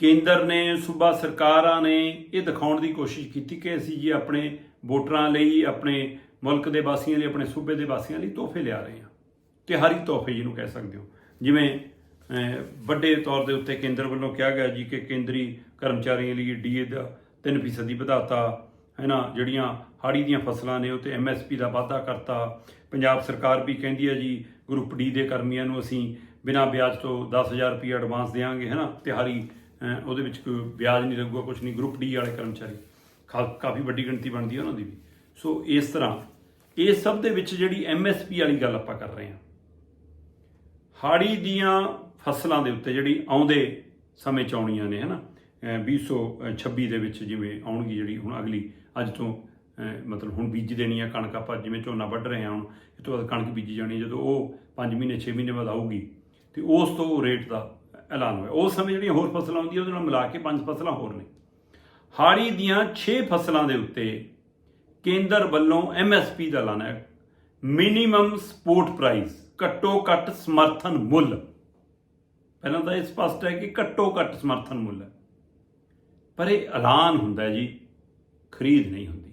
ਕੇਂਦਰ ਨੇ, ਸੂਬਾ ਸਰਕਾਰਾਂ ਨੇ ਇਹ ਦਿਖਾਉਣ ਦੀ ਕੋਸ਼ਿਸ਼ ਕੀਤੀ ਕਿ ਅਸੀਂ ਜੀ ਆਪਣੇ ਵੋਟਰਾਂ ਲਈ, ਆਪਣੇ ਮੁਲਕ ਦੇ ਵਾਸੀਆਂ ਲਈ, ਆਪਣੇ ਸੂਬੇ ਦੇ ਵਾਸੀਆਂ ਲਈ ਤੋਹਫੇ ਲਿਆ ਰਹੇ ਹਾਂ। ਤਿਹਾਰੀ ਤੋਹਫੇ ਜਿਹਨੂੰ ਕਹਿ ਸਕਦੇ ਹੋ। ਜਿਵੇਂ ਵੱਡੇ ਤੌਰ ਦੇ ਉੱਤੇ ਕੇਂਦਰ ਵੱਲੋਂ ਕਿਹਾ ਗਿਆ ਜੀ ਕਿ ਕੇਂਦਰੀ ਕਰਮਚਾਰੀਆਂ ਲਈ ਡੀਏ ਦਾ 3% ਦੀ ਵਧਾਤਾ ਹੈ ਨਾ ਜਿਹੜੀਆਂ ਹਾੜੀ ਦੀਆਂ ਫਸਲਾਂ ਨੇ ਉਹ ਤੇ ਐਮਐਸਪੀ ਦਾ ਵਾਧਾ ਕਰਤਾ। ਪੰਜਾਬ ਸਰਕਾਰ ਵੀ ਕਹਿੰਦੀ ਹੈ ਜੀ, ਗਰੁੱਪ ਡੀ ਦੇ ਕਰਮੀਆਂ ਨੂੰ ਅਸੀਂ ਬਿਨਾਂ ਵਿਆਜ ਤੋਂ 10000 ਰੁਪਏ ਐਡਵਾਂਸ ਦੇਵਾਂਗੇ ਹੈ ਨਾ ਤਿਹਾਰੀ ਉਹਦੇ ਵਿੱਚ ਕੋਈ ਵਿਆਜ ਨਹੀਂ ਲੱਗੂਗਾ ਕੁਝ ਨਹੀਂ ਗਰੁੱਪ ਡੀ ਵਾਲੇ ਕਰਮਚਾਰੀ। ਖਾ- ਕਾਫੀ ਵੱਡੀ ਗਿਣਤੀ ਬਣਦੀ ਹੈ ਉਹਨਾਂ ਦੀ ਵੀ। ਸੋ ਇਸ ਤਰ੍ਹਾਂ, ਇਹ ਸਭ ਦੇ ਵਿੱਚ ਜਿਹੜੀ ਐਮਐਸਪੀ ਵਾਲੀ ਗੱਲ ਆਪਾਂ ਕਰ ਰਹੇ ਹਾਂ। ਹਾੜੀ ਦੀਆਂ ਫਸਲਾਂ ਦੇ ਉੱਤੇ ਜਿਹੜੀ ਆਉਂਦੇ ਸਮੇਂ ਚ ਆਉਣੀਆਂ ਨੇ, ਹਨਾ? ਅਹ 2026 ਦੇ ਵਿੱਚ ਜਿਵੇਂ ਆਉਣਗੀ ਜਿਹੜੀ ਹੁਣ ਅਗਲੀ, ਅੱਜ ਤੋਂ ਮਤਲਬ ਹੁਣ ਬੀਜ ਦੇਣੀ ਆ, ਕਣਕ ਆਪਾਂ ਜਿਵੇਂ ਝੋਨਾ ਵੱਢ ਰਹੇ ਹਾਂ ਹੁਣ ਇਹ ਤੋਂ ਬਾਅਦ ਕਣਕ ਬੀਜੀ ਜਾਣੀ ਜਦੋਂ ਉਹ 5 ਮਹੀਨੇ 6 ਮਹੀਨੇ ਬਾਅਦ ਆਊਗੀ, ਤੇ ਉਸ ਤੋਂ ਰੇਟ ਦਾ ਐਲਾਨ ਹੋਇਆ। ਉਸ ਸਮੇਂ ਜਿਹੜੀਆਂ ਹੋਰ ਫਸਲਾਂ ਆਉਂਦੀਆਂ ਉਹਦੇ ਨਾਲ ਮਿਲਾ ਕੇ ਪੰਜ ਫਸਲਾਂ ਹੋਰ ਨੇ। ਹਾੜੀ ਦੀਆਂ 6 ਫਸਲਾਂ ਦੇ ਉੱਤੇ ਕੇਂਦਰ ਵੱਲੋਂ ਐਮਐਸਪੀ ਦਾ ਐਲਾਨ ਹੈ। ਮਿਨੀਮਮ ਸਪੋਰਟ ਪ੍ਰਾਈਸ ਘੱਟੋ ਘੱਟ ਸਮਰਥਨ ਮੁੱਲ। ਪਹਿਲਾਂ ਤਾਂ ਇਹ ਸਪਸ਼ਟ ਹੈ ਕਿ ਘੱਟੋ ਘੱਟ ਸਮਰਥਨ ਮੁੱਲ ਹੈ। ਪਰ ਇਹ ਐਲਾਨ ਹੁੰਦਾ ਜੀ, ਖਰੀਦ ਨਹੀਂ ਹੁੰਦੀ।